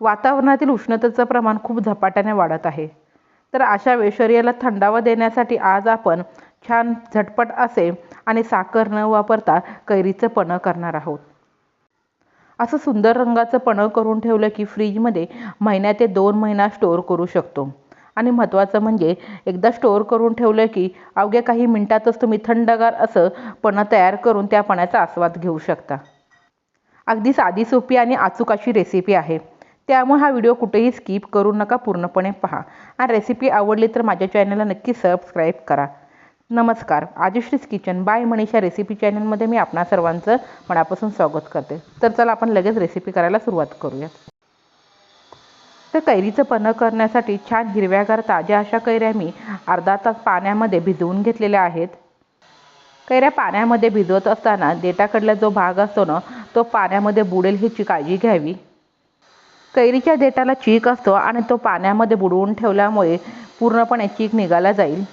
वातावरणातील उष्णतेचं प्रमाण खूप झपाट्याने वाढत आहे. तर अशा वेळी शरीराला थंडावा देण्यासाठी आज आपण छान झटपट असे आणि साखर न वापरता कैरीचं पणं करणार आहोत. असं सुंदर रंगाचं पणं करून ठेवलं की फ्रीजमध्ये महिन्या ते दोन महिना स्टोअर करू शकतो. आणि महत्त्वाचं म्हणजे एकदा स्टोअर करून ठेवलं की अवघ्या काही मिनटातच तुम्ही थंडगार असं पणं तयार करून त्या पण्याचा आस्वाद घेऊ शकता. अगदी साधी सोपी आणि अचूक अशी रेसिपी आहे. त्यामुळे हा व्हिडिओ कुठेही स्किप करू नका पूर्णपणे पहा. आणि रेसिपी आवडली तर माझ्या चॅनलला नक्की सबस्क्राईब करा. नमस्कार. आजुश्रीज किचन बाय मनीषा रेसिपी चॅनलमध्ये मी आपणा सर्वांचं मनापासून स्वागत करते. तर चला आपण लगेच रेसिपी करायला सुरुवात करूयात. तर कैरीचं पन्ह करण्यासाठी छान हिरव्यागार ताज्या अशा कैऱ्या मी अर्धा तास पाण्यामध्ये भिजवून घेतलेल्या आहेत. कैऱ्या पाण्यामध्ये भिजवत असताना देठाकडला जो भाग असतो ना तो पाण्यामध्ये बुडेल ह्याची काळजी घ्यावी. कैरीच्या देठाला चीक असतो आणि तो पाण्यामध्ये बुडवून ठेवल्यामुळे पूर्णपणे चीक निघाला जाईल.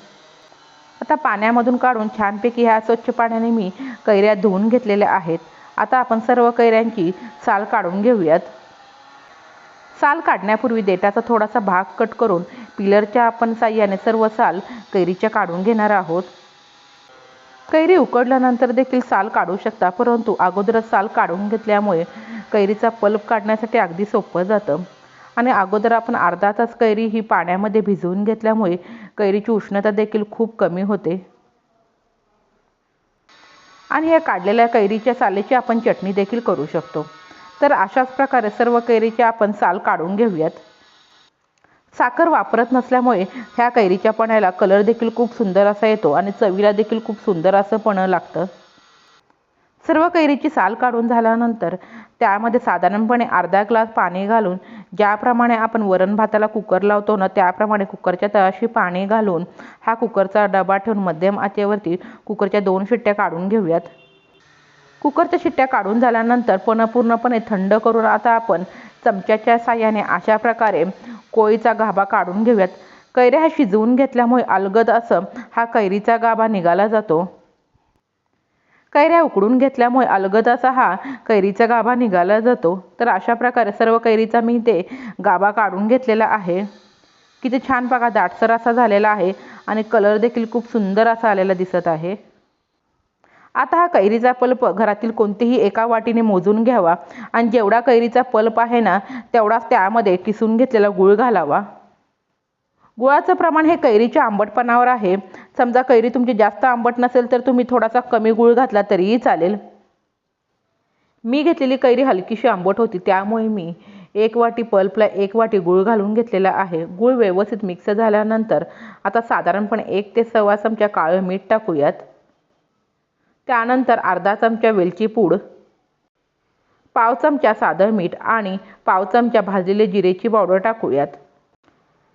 आता पाण्यामधून काढून छानपैकी ह्या स्वच्छ पाण्याने मी कैऱ्या धुवून घेतलेल्या आहेत. आता आपण सर्व कैऱ्यांची साल काढून घेऊयात. साल काढण्यापूर्वी देठाचा थोडासा भाग कट करून पिलरच्या आपण साह्याने सर्व साल कैरीच्या काढून घेणार आहोत. कैरी उकडल्यानंतर देखील साल काढू शकता परंतु अगोदरच साल काढून घेतल्यामुळे कैरीचा पल्प काढण्यासाठी अगदी सोपं जातं. आणि अगोदर आपण अर्धा तास कैरी ही पाण्यामध्ये भिजवून घेतल्यामुळे कैरीची उष्णता देखील खूप कमी होते. आणि या काढलेल्या कैरीच्या सालेची आपण चटणी देखील करू शकतो. तर अशाच प्रकारे सर्व कैरीचे आपण साल काढून घेऊयात. साखर वापरत नसल्यामुळे ह्या कैरीच्या पण्याला कलर देखील खूप सुंदर असा येतो आणि चवीला देखील खूप सुंदर असं पणं लागतं. सर्व कैरीची साल काढून झाल्यानंतर त्यामध्ये साधारणपणे अर्धा ग्लास पाणी घालून ज्याप्रमाणे आपण वरण भाताला कुकर लावतो ना त्याप्रमाणे कुकरच्या तळाशी पाणी घालून हा कुकरचा डबा ठेवून मध्यम आचेवरती कुकरच्या दोन शिट्ट्या काढून घेऊयात. कुकरच्या शिट्ट्या काढून झाल्यानंतर पण पूर्णपणे थंड करून आता आपण चमच्याच्या साह्याने अशा प्रकारे कोळीचा गाभा काढून घेऊयात. कैऱ्या ह्या शिजवून घेतल्यामुळे अलगद असं हा कैरीचा गाभा निघाला जातो. कैऱ्या उकडून घेतल्यामुळे अलगद असा हा कैरीचा गाभा निघाला जातो. तर अशा प्रकारे सर्व कैरीचा मी ते गाभा काढून घेतलेला आहे. किती छान बघा दाटसर असा झालेला आहे आणि कलर देखील खूप सुंदर असा आलेला दिसत आहे. आता हा कैरीचा पल्प घरातील कोणतेही एका वाटीने मोजून घ्यावा. आणि जेवढा कैरीचा पल्प आहे ना तेवढाच त्यामध्ये किसून घेतलेला गुळ घालावा. गुळाचं प्रमाण हे कैरीच्या आंबटपणावर आहे. समजा कैरी तुमची जास्त आंबट नसेल तर तुम्ही थोडासा कमी गुळ घातला तरीही चालेल. मी घेतलेली कैरी हलकीशी आंबट होती त्यामुळे मी एक वाटी पल्पला एक वाटी गुळ घालून घेतलेला आहे. गुळ व्यवस्थित मिक्स झाल्यानंतर आता साधारणपणे एक ते सव्वा चमचा काळं मीठ टाकूयात. त्यानंतर अर्धा चमचा वेलची पूड पाव चमचा साधं मीठ आणि पाव चमचा भाजलेले जिरेची पावडर टाकूयात.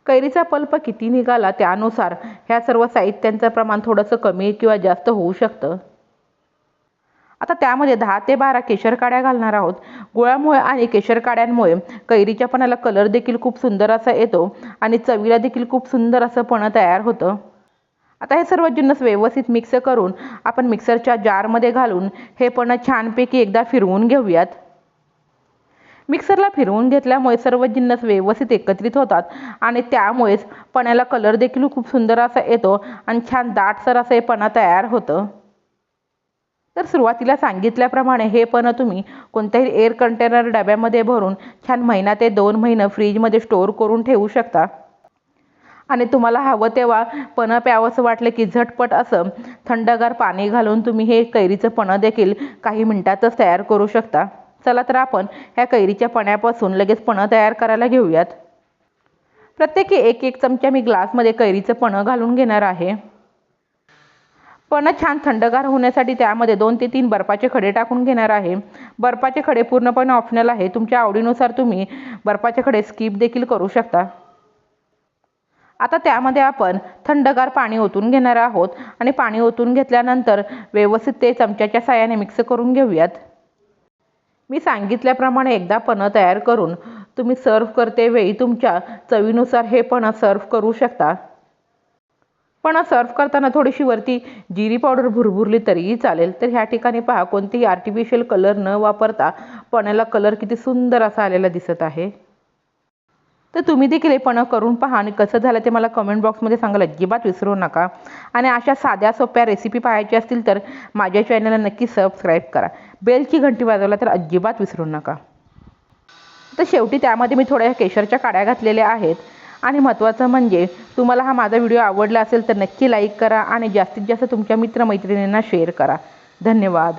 कैरीचा पल्प किती निघाला त्यानुसार ह्या सर्व साहित्यांचं प्रमाण थोडंसं कमी किंवा जास्त होऊ शकतं. आता त्यामध्ये दहा ते बारा केशर काड्या घालणार आहोत. गुळामुळे आणि केशर काड्यांमुळे कैरीच्या पणाला कलर देखील खूप सुंदर असा येतो आणि चवीला देखील खूप सुंदर असं पणं तयार होतं. आता हे सर्व जिन्नस व्यवस्थित मिक्स करून आपण मिक्सरच्या जारमध्ये घालून हे पण छानपैकी एकदा फिरवून घेऊयात. मिक्सरला फिरवून घेतल्यामुळे सर्व जिन्नस व्यवस्थित एकत्रित होतात आणि त्यामुळेच पण्याला कलर देखील खूप सुंदर असा येतो आणि छान दाटसर असं हे पणा तयार होतं. तर सुरुवातीला सांगितल्याप्रमाणे हे पण तुम्ही कोणत्याही एअर कंटेनर डब्यामध्ये भरून छान महिना ते दोन महिनं फ्रीजमध्ये स्टोअर करून ठेवू शकता. आणि तुम्हाला हवं तेव्हा पणं प्यावंसं वाटलं की झटपट असं थंडगार पाणी घालून तुम्ही हे कैरीचं पणं देखील काही मिनटातच तयार करू शकता. चला तर आपण ह्या कैरीच्या पण्यापासून लगेच पणं तयार करायला घेऊयात. प्रत्येकी एक एक चमचा मी ग्लासमध्ये कैरीचं पणं घालून घेणार आहे. पणं छान थंडगार होण्यासाठी त्यामध्ये दोन ते तीन बर्फाचे खडे टाकून घेणार आहे. बर्फाचे खडे पूर्णपणे ऑप्शनल आहे. तुमच्या आवडीनुसार तुम्ही बर्फाचे खडे स्किप देखील करू शकता. आता त्यामध्ये आपण थंडगार पाणी ओतून घेणार आहोत. आणि पाणी ओतून घेतल्यानंतर व्यवस्थित ते चमच्याच्या साह्याने मिक्स करून घेऊयात. मी सांगितल्याप्रमाणे एकदा पणं तयार करून तुम्ही सर्व करते वेळी तुमच्या चवीनुसार हे पणं सर्व करू शकता. पण सर्व करताना थोडीशी वरती जिरी पावडर भुरभुरली तरीही चालेल. तर ह्या ठिकाणी पहा कोणतेही आर्टिफिशियल कलर न वापरता पण्याला कलर किती सुंदर असा आलेला दिसत आहे. तर तुम्ही देखील हे पण करून पहा आणि कसं झालं ते मला कमेंट बॉक्समध्ये सांगायला अजिबात विसरू नका. आणि अशा साध्या सोप्या रेसिपी पाहायच्या असतील तर माझ्या चॅनलला नक्की सबस्क्राईब करा. बेलची घंटी वाजवला तर अजिबात विसरू नका. तर शेवटी त्यामध्ये मी थोड्या केशरच्या काड्या घातलेल्या आहेत. आणि महत्त्वाचं म्हणजे तुम्हाला हा माझा व्हिडिओ आवडला असेल तर नक्की लाईक करा आणि जास्तीत जास्त तुमच्या मित्रमैत्रिणींना शेअर करा. धन्यवाद.